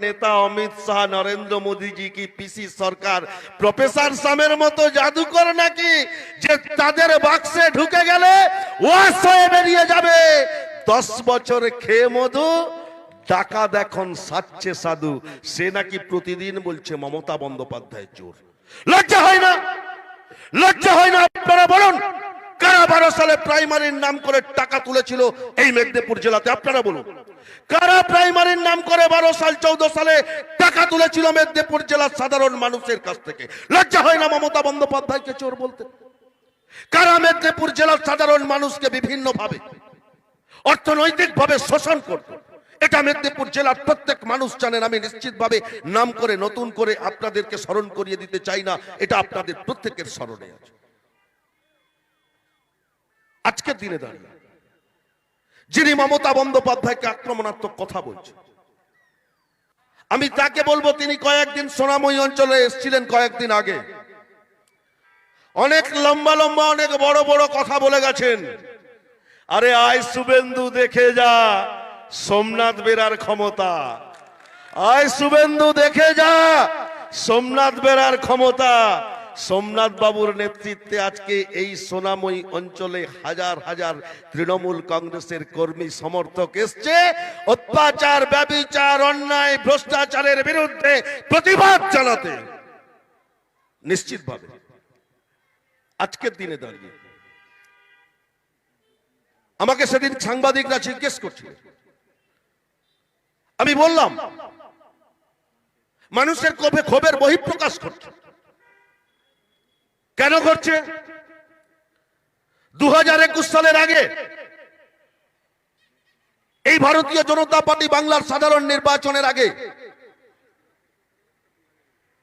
নেতা অমিত শাহ, নরেন্দ্র মোদীজি কি পিসি সরকার? প্রফেসর সামের মতো জাদুকর নাকি যে তাদের বাক্সে ঢুকে গেলে ওয়াশ হয়ে বেরিয়ে যাবে? দশ বছর খেয়ে মধু টাকা দেখন সাচ্ছে সাধু। সে নাকি প্রতিদিন বলছে, মমতা বন্দ্যোপাধ্যায় চোর। লজ্জা হয় না? লজ্জা হয় না? আপনারা বলুন। কারা বারো সালে প্রাইমারির নাম করে টাকা তুলেছিল এই মেদিনীপুর জেলাতে, আপনারা বলুন। কারা প্রাইমারির নাম করে বারো সাল, চৌদ্দ সালে টাকা তুলেছিল মেদিনীপুর জেলার সাধারণ মানুষের কাছ থেকে? লজ্জা হয় না মমতা বন্দ্যোপাধ্যায়কে চোর বলতে? কারা মেদিনীপুর জেলার সাধারণ মানুষকে বিভিন্ন ভাবে অর্থনৈতিক ভাবে শোষণ করত? এটা মেদিনীপুর জেলার প্রত্যেক মানুষ জানেন, আমি নিশ্চিতভাবে নাম করে, নতুন করে আপনাদেরকে স্মরণ করিয়ে দিতে চাই না, এটা আপনাদের প্রত্যেকের স্মরণে আছে। আজকের দিনে দাঁড়িয়ে। যিনি মমতা বন্দ্যোপাধ্যায়কে আক্রমণাত্মক কথা বলছেন। আমি তাকে বলব, তিনি কয়েকদিন সোনাময়ী অঞ্চলে এসেছিলেন কয়েকদিন আগে। অনেক লম্বা লম্বা, অনেক বড় বড় কথা বলে গেছেন। আরে আয় শুভেন্দু, দেখে যা সোমনাথ বেরার ক্ষমতা। আয় শুভেন্দু, দেখে যা সোমনাথ বেরার ক্ষমতা। সোমনাথ বাবুর নেতৃত্বে আজকে এই সোনাময়ী অঞ্চলে হাজার হাজার তৃণমূল কংগ্রেসের কর্মী সমর্থক এসছে। অত্যাচার, ব্যবিচার, অন্যায়, ভ্রষ্টাচারের বিরুদ্ধে প্রতিবাদ জানাতে। নিশ্চিতভাবে আজকের দিনে দাঁড়িয়ে। আমাকে সেদিন সাংবাদিকরা জিজ্ঞেস করছিল। আমি বললাম, মানুষের ক্ষোভে ক্ষোভের বহিঃপ্রকাশ করছে কেন করছে? দু একুশ সালের আগে এই ভারতীয় জনতা পার্টি বাংলার সাধারণ নির্বাচনের আগে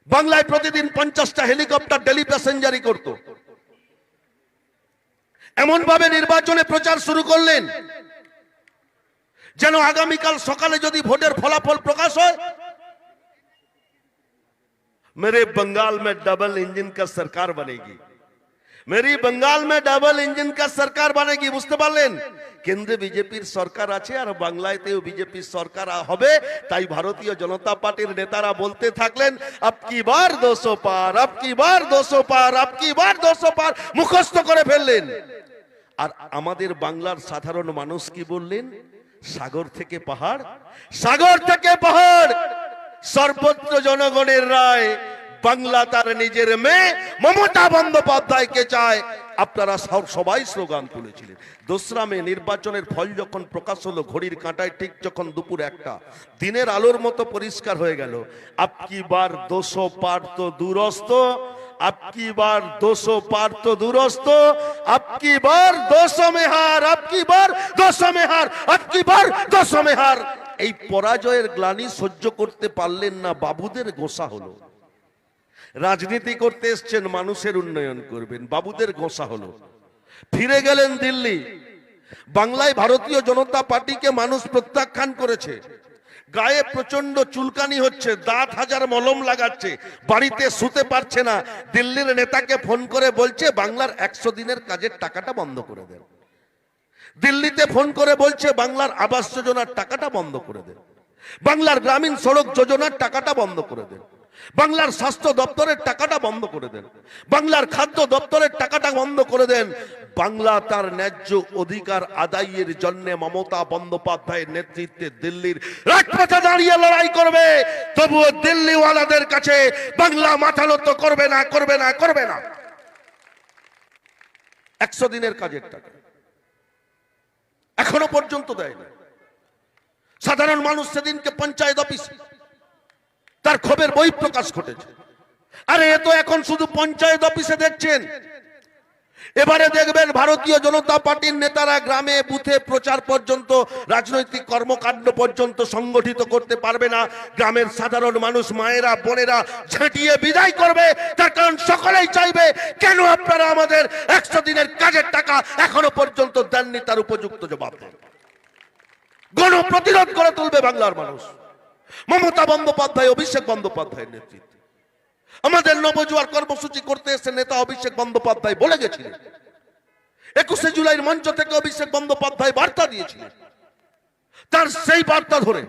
বাংলায় প্রতিদিন পঞ্চাশটা হেলিকপ্টার ডেলি প্যাসেঞ্জারি করত। এমন ভাবে নির্বাচনে প্রচার শুরু করলেন যেন আগামীকাল সকালে যদি ভোটের ফলাফল প্রকাশ হয় मेरे बंगाल में डबल इंजन का सरकार बनेगी মেরি বঙ্গাল মে ডাবল ইঞ্জিন কা সরকার বানেগি বুঝতে পারলেন কেন্দ্রে বিজেপির সরকার আছে আর বাংলাতেও বিজেপির সরকার হবে তাই ভারতীয় জনতা পার্টির নেতারা বলতে থাকলেন আপ কি বার দোষো পার আপ কি বার দোষো পার আপ কি বার দোষো পার মুখস্থ করে ফেললেন আর আমাদের বাংলার সাধারণ মানুষ কি বললেন সাগর থেকে পাহাড় সাগর থেকে পাহাড় সর্বত্র জনগণের রায়, বাংলা তার নিজের মেয়ে মমতা বন্দ্যোপাধ্যায়কে চায়। আপনারা সব- সবাই স্লোগান তুলেছিলেন। দোসরা মে নির্বাচনের ফল যখন প্রকাশ হলো, ঘড়ির কাঁটায় ঠিক যখন দুপুর একটা, দিনের আলোর মতো পরিষ্কার হয়ে গেল। আপকি বার দোষো পার তো দূরস্থ আপকি বার দোষো পার তো দূরস্থ আপকি বার দোষো মেহার? আপকি বার দোষো মেহার? আপকি বার দোষো মেহার? এই পরাজয়ের গ্লানি সহ্য করতে পারলেন না, বাবুদের গোসা হলো। রাজনীতি করতে এসছেন, মানুষের উন্নয়ন করবেন, বাবুদের গোসা হলো। ফিরে গেলেন দিল্লি। বাংলায় ভারতীয় জনতা পার্টিকে মানুষ প্রত্যাখ্যান করেছে। গায়ে প্রচণ্ড চুলকানি হচ্ছে, দাঁত হাজার মলম লাগাচ্ছে, বাড়িতে শুতে পারছে না। দিল্লির নেতাকে ফোন করে বলছে, বাংলার একশো দিনের কাজের টাকাটা বন্ধ করে দেন। দিল্লিতে ফোন করে বলছে, বাংলার আবাস যোজনার টাকাটা বন্ধ করে দেন বাংলার গ্রামীণ সড়ক যোজনার টাকাটা বন্ধ করে দেন বাংলার স্বাস্থ্য দপ্তরের টাকাটা বন্ধ করে দেন। বাংলার খাদ্য দপ্তরের টাকাটা বন্ধ করে দেন। বাংলা তার ন্যায্য অধিকার আদায়ের জন্য মমতা বন্দ্যোপাধ্যায়ের নেতৃত্বে দিল্লির রাজপথে দাঁড়িয়ে লড়াই করবে। তবুও দিল্লিওয়ালাদের কাছে বাংলা মাথা নত করবে না করবে না করবে না। একশো দিনের কাজের টাকা। এখনও পর্যন্ত দেয়নি। সাধারণ মানুষ সেদিনকে পঞ্চায়েত অফিস, তার ক্ষোভের বই প্রকাশ ঘটেছে। আরে এ তো এখন শুধু পঞ্চায়েত অফিসে দেখছেন। এবারে দেখবেন ভারতীয় জনতা পার্টির নেতারা গ্রামে বুথে প্রচার পর্যন্ত, রাজনৈতিক কর্মকাণ্ড পর্যন্ত সংগঠিত করতে পারবে না। গ্রামের সাধারণ মানুষ, মায়েরা, বোনেরা ঝাঁটিয়ে বিদায় করবে। তার কারণ সকলেই চাইবে, কেন আপনারা আমাদের একশো দিনের কাজের টাকা এখনও পর্যন্ত দেননি তার উপযুক্ত জবাব? দেন গণ প্রতিরোধ করে তুলবে বাংলার মানুষ। মমতা বন্দ্যোপাধ্যায়, অভিষেক বন্দ্যোপাধ্যায়ের নেতৃত্বে। আমাদের নবজুয়ার কর্মসূচি করতে এসে নেতা অভিষেক বন্দ্যোপাধ্যায় বলে গেছিলেন। একুশে জুলাইয়ের মঞ্চ থেকে অভিষেক বন্দ্যোপাধ্যায় বার্তা দিয়েছিলেন। তার সেই বার্তা ধরে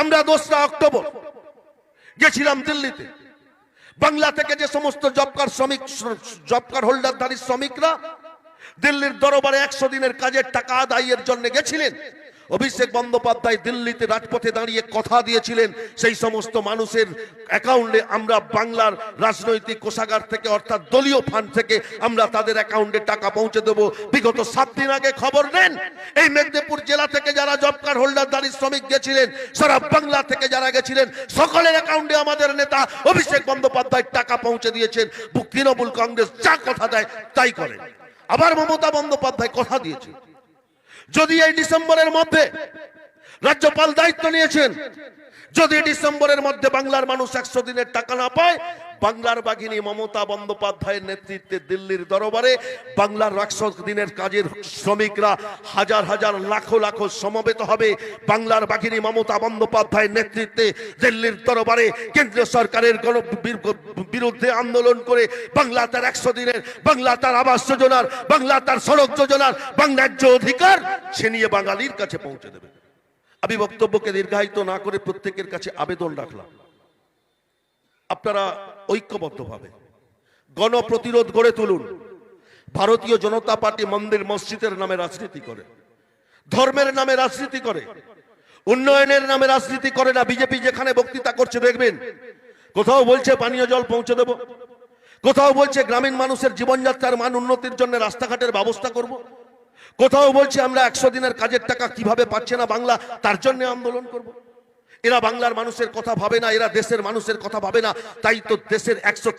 আমরা দোসরা অক্টোবর গেছিলাম দিল্লিতে। বাংলা থেকে যে সমস্ত জবকার শ্রমিক, জবকার হোল্ডারধারী শ্রমিকরা দিল্লির দরবারে একশো দিনের কাজের টাকা আদায়ের জন্য গেছিলেন অভিষেক বন্দ্যোপাধ্যায় দিল্লিতে রাজপথে দাঁড়িয়ে কথা দিয়েছিলেন, সেই সমস্ত মানুষের অ্যাকাউন্টে আমরা বাংলার রাজনৈতিক কোষাগার থেকে, অর্থাৎ দলীয় ফান্ড থেকে আমরা তাদের অ্যাকাউন্টে টাকা পৌঁছে দেবো। বিগত সাত দিন আগে খবর নেন, এই মেদিনীপুর জেলা থেকে যারা জব কার্ড হোল্ডারদারি শ্রমিক গেছিলেন, সারা বাংলা থেকে যারা গেছিলেন, সকলের অ্যাকাউন্টে আমাদের নেতা অভিষেক বন্দ্যোপাধ্যায় টাকা পৌঁছে দিয়েছেন। তৃণমূল কংগ্রেস যা কথা দেয়, তাই করে। আবার মমতা বন্দ্যোপাধ্যায় কথা দিয়েছে। যদি এই ডিসেম্বরের মধ্যে রাজ্যপাল দায়িত্ব নিয়েছেন, যদি ডিসেম্বরের মধ্যে বাংলার মানুষ একশো দিনের টাকা না পায় বাংলার বাঘিনী মমতা বন্দ্যোপাধ্যায়ের নেতৃত্বে দিল্লির দরবারে বাংলার একশো দিনের কাজের শ্রমিকরা হাজার হাজার লাখো লাখো সমবেত হবে। বাংলার বাঘিনী মমতা বন্দ্যোপাধ্যায়ের নেতৃত্বে দিল্লির দরবারে কেন্দ্রীয় সরকারের বিরুদ্ধে আন্দোলন করে বাংলা তার একশো দিনের, বাংলা তার আবাস যোজনার, বাংলা তার সড়ক যোজনার, বাংলার অধিকার সে নিয়ে বাঙালির কাছে পৌঁছে দেবে। আমি বক্তব্যকে দীর্ঘায়িত না করে প্রত্যেকের কাছে আবেদন রাখলাম। আপনারা ঐক্যবদ্ধভাবে গণপ্রতিরোধ গড়ে তুলুন ভারতীয় জনতা পার্টি মন্দির মসজিদের নামে রাজনীতি করে, ধর্মের নামে রাজনীতি করে, উন্নয়নের নামে রাজনীতি করে না বিজেপি যেখানে বক্তৃতা করছে দেখবেন কোথাও বলছে পানীয় জল পৌঁছে দেব, কোথাও বলছে গ্রামীণ মানুষের জীবনযাত্রার মান উন্নতির জন্য রাস্তাঘাটের ব্যবস্থা করব, কোথাও বলছে আমরা একশো দিনের কাজের টাকা কীভাবে পাচ্ছে না বাংলা, তার জন্য আন্দোলন করব। এরা বাংলার মানুষের কথা ভাবে না, এরা দেশের মানুষের কথা ভাবে না। তাই তো দেশের একশো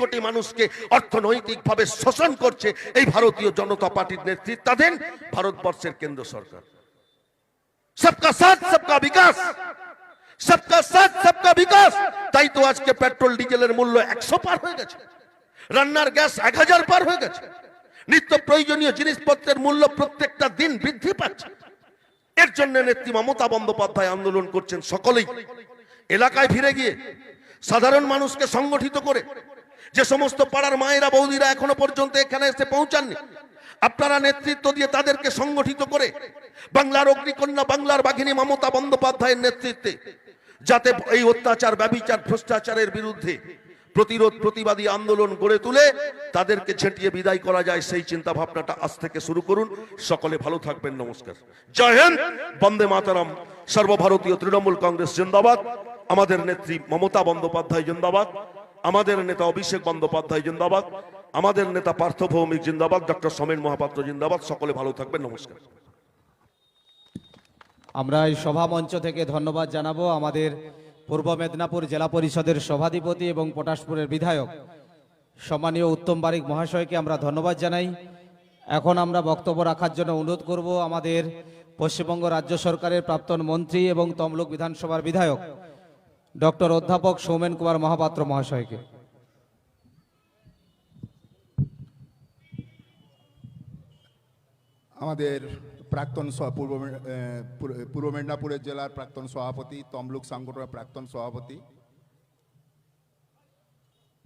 কোটি মানুষকে অর্থনৈতিকভাবে শোষণ করছে এই ভারতীয় জনতা পার্টির নেতৃত্বাধীন ভারতবর্ষের কেন্দ্র সরকার। সবকা সাথ, সবকা বিকাশ। সবকা সাথ, সবকা বিকাশ। তাই তো আজকে পেট্রোল, ডিজেলের মূল্য একশো পার হয়ে গেছে। রান্নার গ্যাস এক হাজার পার হয়ে গেছে। নিত্য প্রয়োজনীয় জিনিসপত্রের মূল্য প্রত্যেকটা দিন বৃদ্ধি পাচ্ছে। এর জন্য নেত্রী মমতা বন্দ্যোপাধ্যায় আন্দোলন করছেন সকলেই। এলাকায় ফিরে গিয়ে সাধারণ মানুষকে সংগঠিত করে যে সমস্ত পাড়ার মায়েরা, বৌদিরা এখনও পর্যন্ত এখানে এসে পৌঁছাননি, আপনারা নেতৃত্ব দিয়ে তাদেরকে সংগঠিত করে বাংলার অগ্নিকন্যা, বাংলার বাঘিনী মমতা বন্দ্যোপাধ্যায়ের নেতৃত্বে যাতে এই অত্যাচার, ব্যবিচার, ভ্রষ্টাচারের বিরুদ্ধে প্রতিরোধ প্রতিবাদী আন্দোলন গড়ে তুলে তাদেরকে ছেটিয়ে বিদায় করা যায়, সেই চিন্তা ভাবনাটা আজ থেকে শুরু করুন। সকলে ভালো থাকবেন, নমস্কার। জয় হিন্দ, বন্দে মাতারাম। সর্বভারতীয় তৃণমূল কংগ্রেস জিন্দাবাদ। আমাদের নেত্রী মমতা বন্দ্যোপাধ্যায় জিন্দাবাদ। আমাদের নেতা অভিষেক বন্দ্যোপাধ্যায় জিন্দাবাদ। আমাদের নেতা পার্থ ভৌমিক জিন্দাবাদ। ডক্টর সমীর মহাপাত্র জিন্দাবাদ। সকলে ভালো থাকবেন, নমস্কার। আমরা এই সভা মঞ্চ থেকে ধন্যবাদ জানাব আমাদের পূর্ব মেদিনীপুর জেলা পরিষদের সভাধিপতি এবং পটাশপুরের বিধায়ক। সম্মানীয় উত্তম বারিক মহাশয়কে আমরা ধন্যবাদ জানাই। এখন আমরা বক্তব্য রাখার জন্য অনুরোধ করব আমাদের পশ্চিমবঙ্গ রাজ্য সরকারের প্রাক্তন মন্ত্রী এবং তমলুক বিধানসভার বিধায়ক, ডক্টর অধ্যাপক সৌমেন কুমার মহাপাত্র মহাশয়কে। আমাদের প্রাক্তন পূর্ব- পূর্ব মেদিনীপুরের জেলার প্রাক্তন সভাপতি, তমলুক সাংগঠনের প্রাক্তন সভাপতি,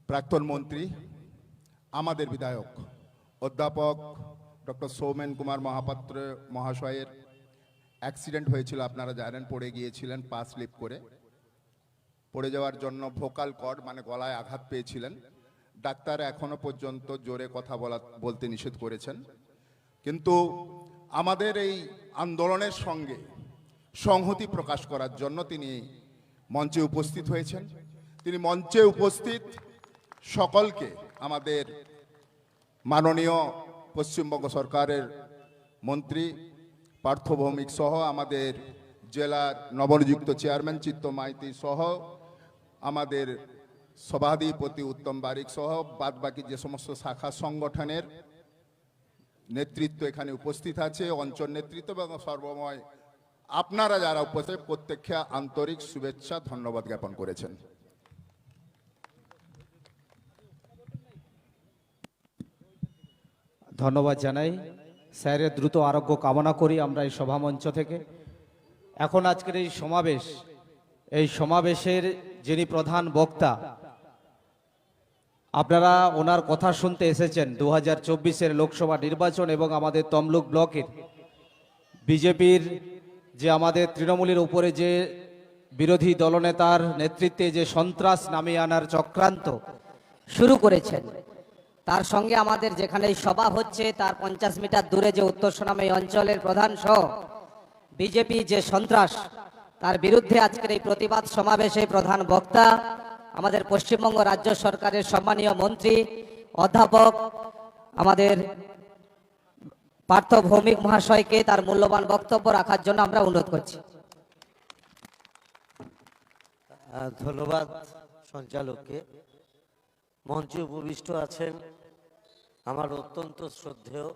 প্রাক্তন মন্ত্রী, আমাদের বিধায়ক, অধ্যাপক ডক্টর সৌমেন কুমার মহাপাত্র মহাশয়ের অ্যাক্সিডেন্ট হয়েছিল, আপনারা জানেন, পড়ে গিয়েছিলেন, পা স্লিপ করে। পড়ে যাওয়ার জন্য ভোকাল কর্ড মানে গলায় আঘাত পেয়েছিলেন। ডাক্তার এখনও পর্যন্ত জোরে কথা বলা বলতে নিষেধ করেছেন। কিন্তু আমাদের এই আন্দোলনের সঙ্গে সংহতি প্রকাশ করার জন্য তিনি মঞ্চে উপস্থিত হয়েছেন। তিনি মঞ্চে উপস্থিত সকলকে আমাদের মাননীয় পশ্চিমবঙ্গ সরকারের মন্ত্রী, পার্থ ভৌমিক সহ আমাদের জেলার নবনিযুক্ত চেয়ারম্যান চিত্ত মাইতি সহ আমাদের সভাধিপতি উত্তম বারিক সহ বাদবাকি যে সমস্ত শাখা সংগঠনের নেতৃত্ব এখানে উপস্থিত আছে, অঞ্চল নেতৃত্ব এবং সর্বময় আপনারা যারা উপস্থিত, প্রত্যেককে আন্তরিক শুভেচ্ছা, ধন্যবাদ জ্ঞাপন করেছেন। ধন্যবাদ জানাই। স্যারের দ্রুত আরোগ্য কামনা করি আমরা এই সভামঞ্চ থেকে। এখন আজকের এই সমাবেশ, এই সমাবেশের যিনি প্রধান বক্তা আপনারা ওনার কথা শুনতে এসেছেন দু হাজার লোকসভা নির্বাচন এবং আমাদের তমলুক ব্লকের বিজেপির যে আমাদের তৃণমূলের উপরে যে বিরোধী দলনেতার নেতৃত্বে যে সন্ত্রাস নামিয়ে আনার চক্রান্ত শুরু করেছেন, তার সঙ্গে আমাদের যেখানে সভা হচ্ছে, তার পঞ্চাশ মিটার দূরে যে উত্তর সোনামী অঞ্চলের প্রধান সহ বিজেপি যে সন্ত্রাস, তার বিরুদ্ধে আজকের এই প্রতিবাদ সমাবেশে প্রধান বক্তা আমাদের পশ্চিমবঙ্গ রাজ্য সরকারের সম্মানীয় মন্ত্রী, অধ্যাপক, আমাদের পার্থ ভৌমিক মহাশয়কে তার মূল্যবান বক্তব্য রাখার জন্য আমরা অনুরোধ করছি। ধন্যবাদ সঞ্চালককে। মঞ্চে উপবিষ্ট আছেন, আমার অত্যন্ত শ্রদ্ধেয়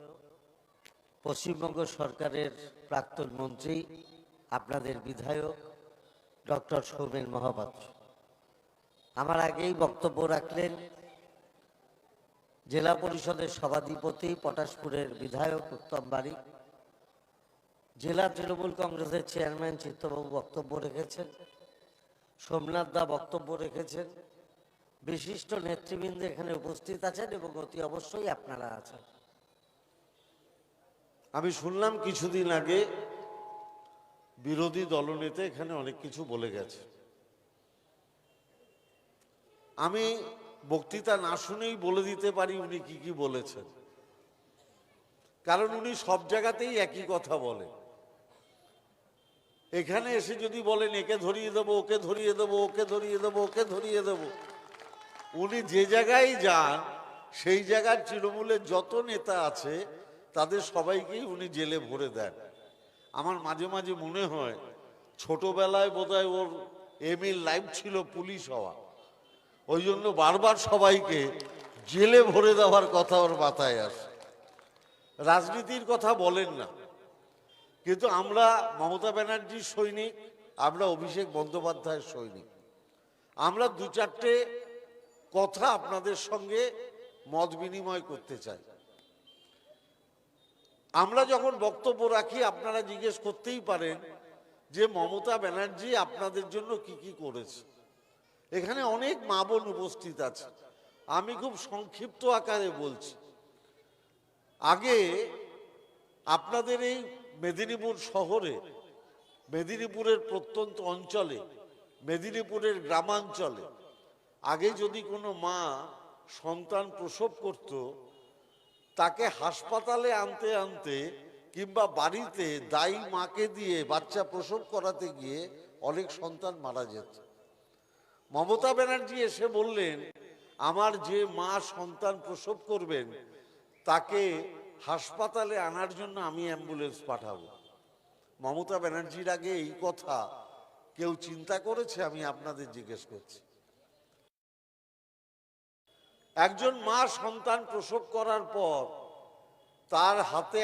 পশ্চিমবঙ্গ সরকারের প্রাক্তন মন্ত্রী, আপনাদের বিধায়ক, ডক্টর সৌমেন মহাপাত্র। আমার আগেই বক্তব্য রাখলেন জেলা পরিষদের সভাধিপতি পটাশপুরের বিধায়ক উত্তম বাড়ি জেলা তৃণমূল কংগ্রেসের চেয়ারম্যান চিত্তবাবু বক্তব্য রেখেছেন। সোমনাথ দা বক্তব্য রেখেছেন। বিশিষ্ট নেতৃবৃন্দ এখানে উপস্থিত আছেন এবং অতি অবশ্যই আপনারা আছেন। আমি শুনলাম কিছুদিন আগে বিরোধী দলনেতা এখানে অনেক কিছু বলে গেছে। আমি বক্তৃতা না শুনেই বলে দিতে পারি উনি কি কি বলেছেন। কারণ উনি সব জায়গাতেই একই কথা বলে এখানে এসে যদি বলেন, একে ধরিয়ে দেবো, ওকে ধরিয়ে দেবো, ওকে ধরিয়ে দেবো, ওকে ধরিয়ে দেবো। উনি যে জায়গায় যান, সেই জায়গার তৃণমূলের যত নেতা আছে, তাদের সবাইকেই উনি জেলে ভরে দেন। আমার মাঝে মাঝে মনে হয়, ছোটবেলায় বোধহয় ওর এম লাইফ ছিল পুলিশ হওয়া। ওই জন্য বারবার সবাইকে জেলে ভরে দেওয়ার কথা ওর মাথায় আসে। রাজনীতির কথা বলেন না। কিন্তু আমরা মমতা ব্যানার্জির সৈনিক, আমরা অভিষেক বন্দ্যোপাধ্যায়ের সৈনিক। আমরা দু চারটে কথা আপনাদের সঙ্গে মত বিনিময় করতে চাই। আমরা যখন বক্তব্য রাখি, আপনারা জিজ্ঞেস করতেই পারেন যে মমতা ব্যানার্জি আপনাদের জন্য কি কি করেছে। এখানে অনেক মা বোন উপস্থিত আছে। আমি খুব সংক্ষিপ্ত আকারে বলছি। আগে আপনাদের এই মেদিনীপুর শহরে, মেদিনীপুরের প্রত্যন্ত অঞ্চলে, মেদিনীপুরের গ্রামাঞ্চলে আগে যদি কোনো মা সন্তান প্রসব করত, তাকে হাসপাতালে আনতে আনতে কিংবা বাড়িতে দায়ী মাকে দিয়ে বাচ্চা প্রসব করাতে গিয়ে অনেক সন্তান মারা যেত। মমতা ব্যানার্জি এসে বললেন, আমার যে মা সন্তান প্রসব করবেন, তাকে হাসপাতালে আনার জন্য আমি অ্যাম্বুলেন্স পাঠাবো। মমতা ব্যানার্জির আগে এই কথা কেউ চিন্তা করেছে? আমি আপনাদের জিজ্ঞেস করছি। একজন মা সন্তান প্রসব করার পর তার হাতে